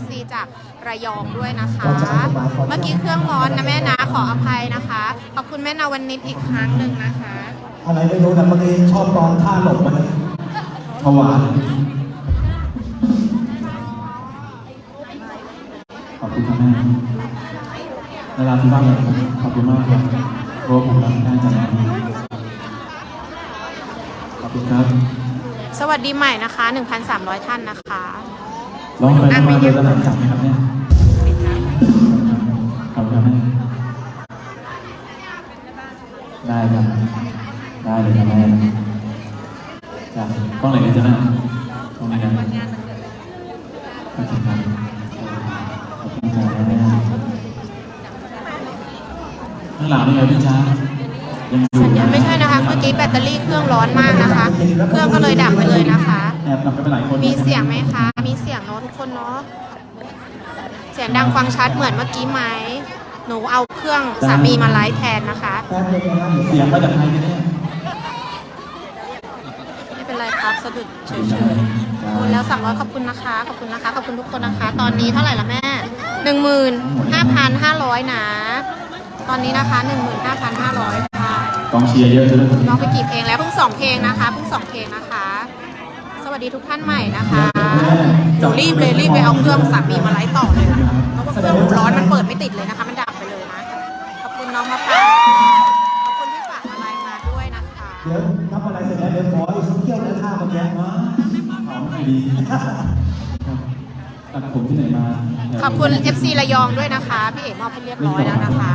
FC จากระยองด้วยนะคะ เมื่อกี้เครื่องร้อนนะแม่นะขออภัยนะคะ ขอบคุณแม่นาวันนิดอีกครั้งหนึ่งนะคะ อะไรไม่รู้นะเมื่อกี้ชอบตอนท่าหลบมันผวาขอบคุณครับแม่เวลาที่บ้านเลยครับขอบคุณมากครับเพราะว่าผมรับได้จากนั้นขอบคุณครับ สวัสดีใหม่นะคะ 1,300 ท่านนะคะ ร้องไปร้องมาเลยตลาดจับไหมครับเนี่ยขอบคุณครับแม่ได้ครับ ได้เลยครับแม่จ้ะต้องไหนกันจ๊ะแม่ต้องไหนกันโอเคครับขอบคุณจ้าแม่ข้างหลังนี่ไงพี่จ้ายังอยู่สัญญาณไม่ใช่นะคะ เมื่อกี้แบตเตอรี่เครื่องร้อนมากนะคะ เครื่องก็เลยดับไปเลยนะคะ แอบนำไปเป็นหลายคน มีเสียงไหมคะมีเสีย งเนอะทุกคนเนาะเสียงดังฟังชัดเหมือนเมื่อกี้ไหมหนูเอาเครื่องสามีมาไลฟ์แทนนะคะแป๊บเดียวนะครับเสียงมาจากใครกันเนี่ยไม่เป็นไรครับสะดุดเฉยๆโอนแล้วสามร้อยขอบคุณนะคะ ขอบคุณนะคะ ขอบคุณทุกคนนะคะ ตอนนี้เท่าไหร่ละแม่หนึ่งหมื่นห้าพันห้าร้อยนะ ตอนนี้นะคะหนึ่งหมื่นห้าพันห้าร้อยค่ะกองเชียร์เยอะเลยร้องไปกี่เพลงแล้วเพิ่งสองเพลงนะคะเพิ่งสองเพลงนะคะส วัสดีทุกท่านใหม่นะคะหนูรีบเลยรีบไปเอาเครื่องสามีมาไลฟ์ต่อเลยนะคะเพราะว่าเครื่องหนูร้อนมันเปิดไม่ติดเลยนะคะ มันดับไปเลยนะ ขอบคุณน้องมะปรางขอบคุณที่ฝากอะไรมาด้วยนะคะเดี๋ยวทำอะไรเสร็จแล้วเดี๋ยวขออีกสักเที่ยวนะท่าเมื่อกี้มาหอมไม่ดีตัดผมที่ไหนมา ขอบคุณ FC ระยองด้วยนะคะ พี่เอ๋มอบให้เรียบร้อยแล้วนะคะ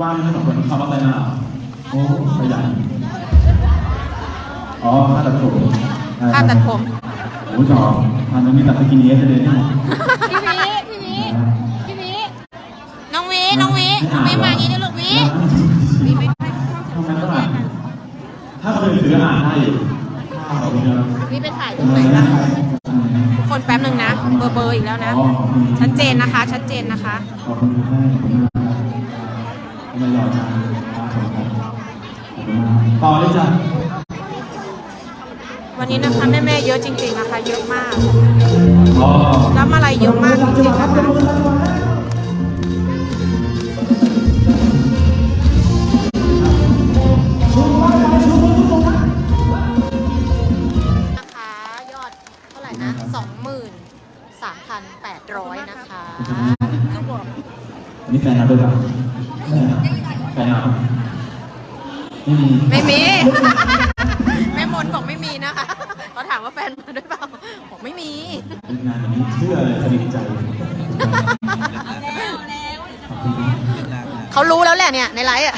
ว่างไม่สองคนทำอะไรมาโอ้ขยันอ๋อค่าตัดผม ค่าตัดผมโอ้ยจอทำตรงนี้ตัดสกินเฮดเลยเนี่ยพี่วิพี่วิพี่วิน้องวิน้องวิน้องวิมาอย่างนี้ด้วยลูกวิวิไม่ไม่ทำไมต้องอ่านถ้าเคยถืออ่านได้อยู่ข้าวเนี่ยวิไปถ่ายตรงไหนล่ะทุกคนแป๊บหนึ่งนะเบอร์เบอร์อีกแล้วนะอ๋อขอบคุณชัดเจนนะคะ ชัดเจนนะคะขอบคุณแม่ขอบคุณมากทำไมหล่อจังครับผมครับขอบคุณมากต่อเลยจ้ะ วันนี้นะคะแม่แม่ๆเยอะจริงๆนะคะเยอะมากอ๋อรับอะไรเยอะมากจริงๆนะคะนะคะยอดเท่าไหร่นะสองหมื่นสามพันแปดร้อยนะคะอันนี้แฟนเราด้วยป่ะแฟนเราไม่มี ไม่มีแม่ม นบอกไม่มีนะคะเขาถามว่าแฟนมาด้วยเปล่าบอกไม่มีเป็นงานอย่างนี้เชื่อเลยสนิทใจขอบคุณครับเขารู้แล้วแหละเนี่ยในไลฟ์อะ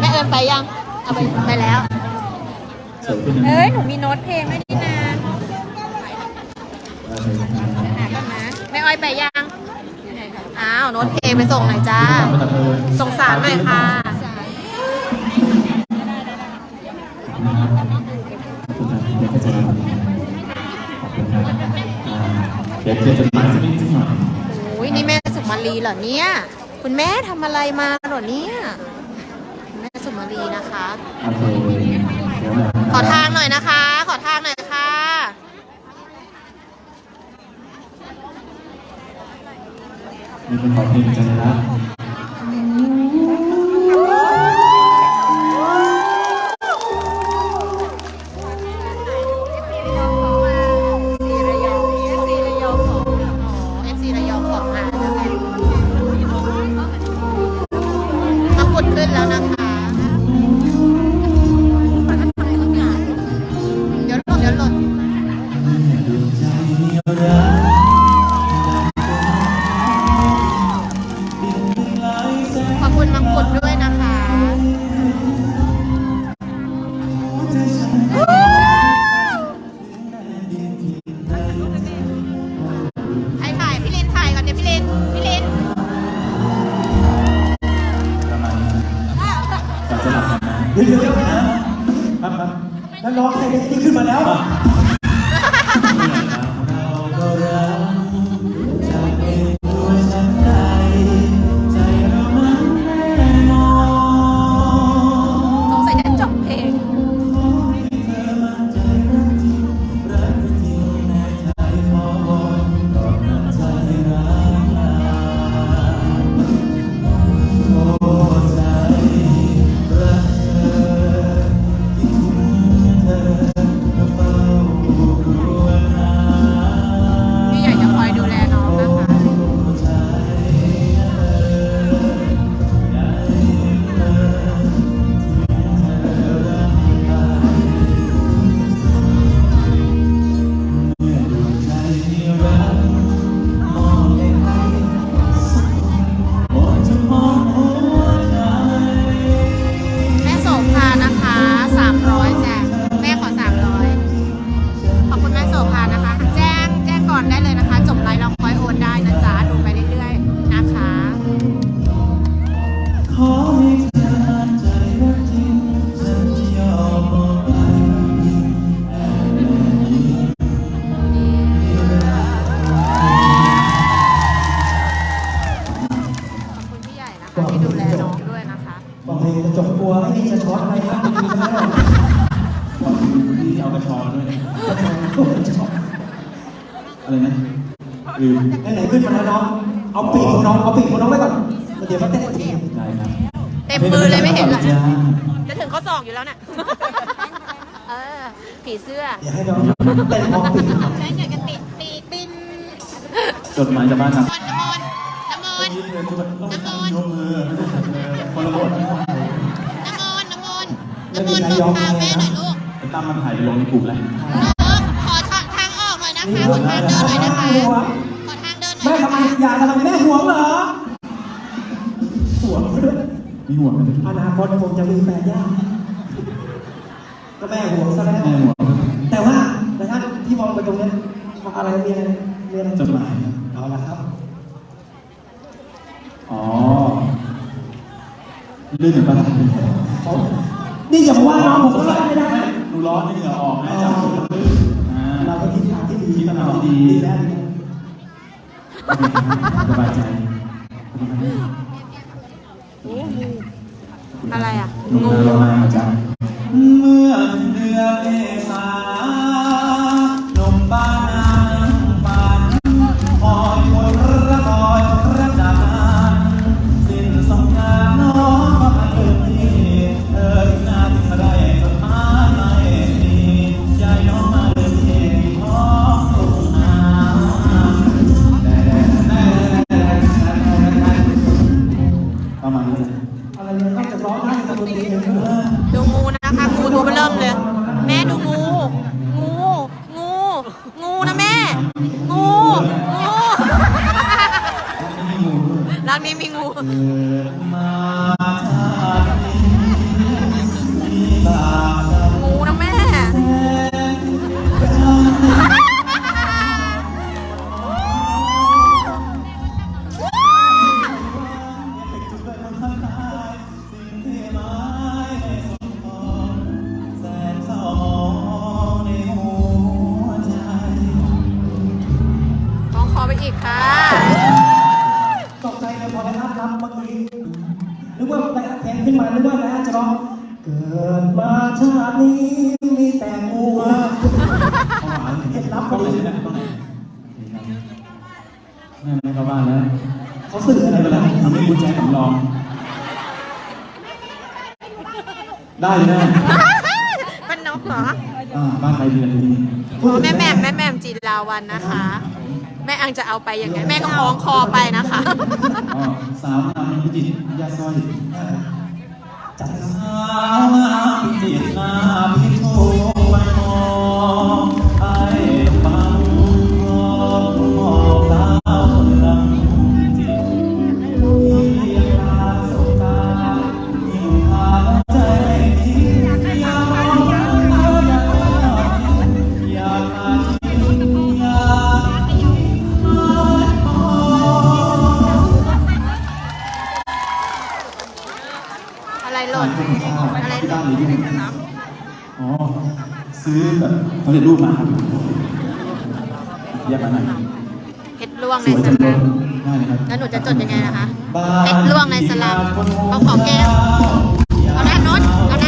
แม่เอิญไปยังเอาไปไปแล้ว สวยขึ้นนะเอ้ย หนูมีโน้ตเพลงด้วยนี่นาหาก่อนนะแม่อ้อยไปยัง อ้าวโน้ตเพลงไปส่งหน่อยจ้าส่งสารหน่อยค่ะ เดี๋ยวเขียนจดหมายสักนิดสักหน่อยโอ้ยนี่แม่สุมาลีเหรอเนี่ย คุณแม่ทำอะไรมาเหรอเนี่ยคุณแม่สุมาลีนะคะ โอเคเดี๋ยวนะขอทางหน่อยนะคะ ขอทางหน่อยค่ะ นี่เป็นขอเพลงจันทร์ FC เดี๋ยวเดี๋ยวนะครับนั่นร้องใครเนี่ยที่ขึ้นมาแล้ว กเลยจะจบกลัวไม่ดีจะช็อตอะไรครับไม่ดีแล้วขอบคุณที่เอากระชอนด้วยนะชอะไรนะลืมไหนๆขึ้นมาแล้วน้อง เอาปีกของน้อง เอาปีกของน้องไว้ก่อน เดี๋ยวมาเต้นทีได้ครับเต็มมือเลยไม่เห็นเหรอจะถึงข้อศอกอยู่แล้วน่ะเออผีเสื้อเดี๋ยวให้น้องเต้นพร้อมปีกใช้เงินกันติดปีกบินจดหมายจากบ้านครับน้ำมนต์น้ำมนต์ยิ้มนต้องยกมือคนละบท นต์บอกทางแม่หน่อยลูกไอ้ตั้มมันถ่ายไปลงในกลุ่มแล้วขอทางทางออกหน่อยนะคะขอทางเดินหน่อยนะคะขอทางเดินหน่แม่อยทำไมอย่าทำไมแม่ห่วงเหรอห่วงมีห่วงไหมอนาคตผมจะมีแฟนยากก็แม่ห่วงซะแล้วแม่ห่วงแต่ว่านะท่านที่มองไปตรงนี้อะไรมีอะไรมีอะไรจดหมายครับเอาละครับ อ๋อลื่นหรือเปล่าผม นี่อย่ามาว่าน้องผมก็รับไม่ได้หนูร้อนนี่เหงื่อออกนะจับมือลื่นอ่าเราก็คิดทางที่ดีคิดทางที่ดีดีแล้วดีแล้วสบายใจอะไรอะหนุ่มงูนาโรมาจ้ะเมื่อเดือน ประมาณนี้จ้ะอะไรเนี่ยนอกจากร้องได้ทำดนตรีเองด้วยดูงูนะคะงูตัวเริ่มเลย แม่ดูงู งู งู งูนะแม่ งู งูรักนี้มีงูเกิด นึกว่าไปแทงขึ้นมานึกว่านะจะร้องเกิดมาชาตินี้มีแต่งูเห็นรับก็ก็เลเลยยนะต้องแม่ไม่เข้าบ้านแล้วเขาสื่ออะไรไม่ไปเป็นไรแล้วทำให้กุญแจสำรอง ได้เลยนะเป็นนกเหรออ่าบ้านใครดีอะไรดีอ๋อแม่แหม่มแม่แหม่มจินลาวันนะคะ แม่อังจะเอาไปยังไง แม่ก็คล้องคอไปนะคะ อ๋อสาวงามพิจิตรยาสร้อยจัดสาวงามพิจิตรนาพิโทวันมอง ที่บ้าหรือที่ไหนอ๋อ ซื้อแบบเขาเรียรูปมาครับเรียกมาหน่อยเพชรล่วงในสลัมแล้วหนูจะจดยังไงนะคะเพชรล่วงในสลัมเขาขอแก้วเอาด้านโน้นเอาด้าน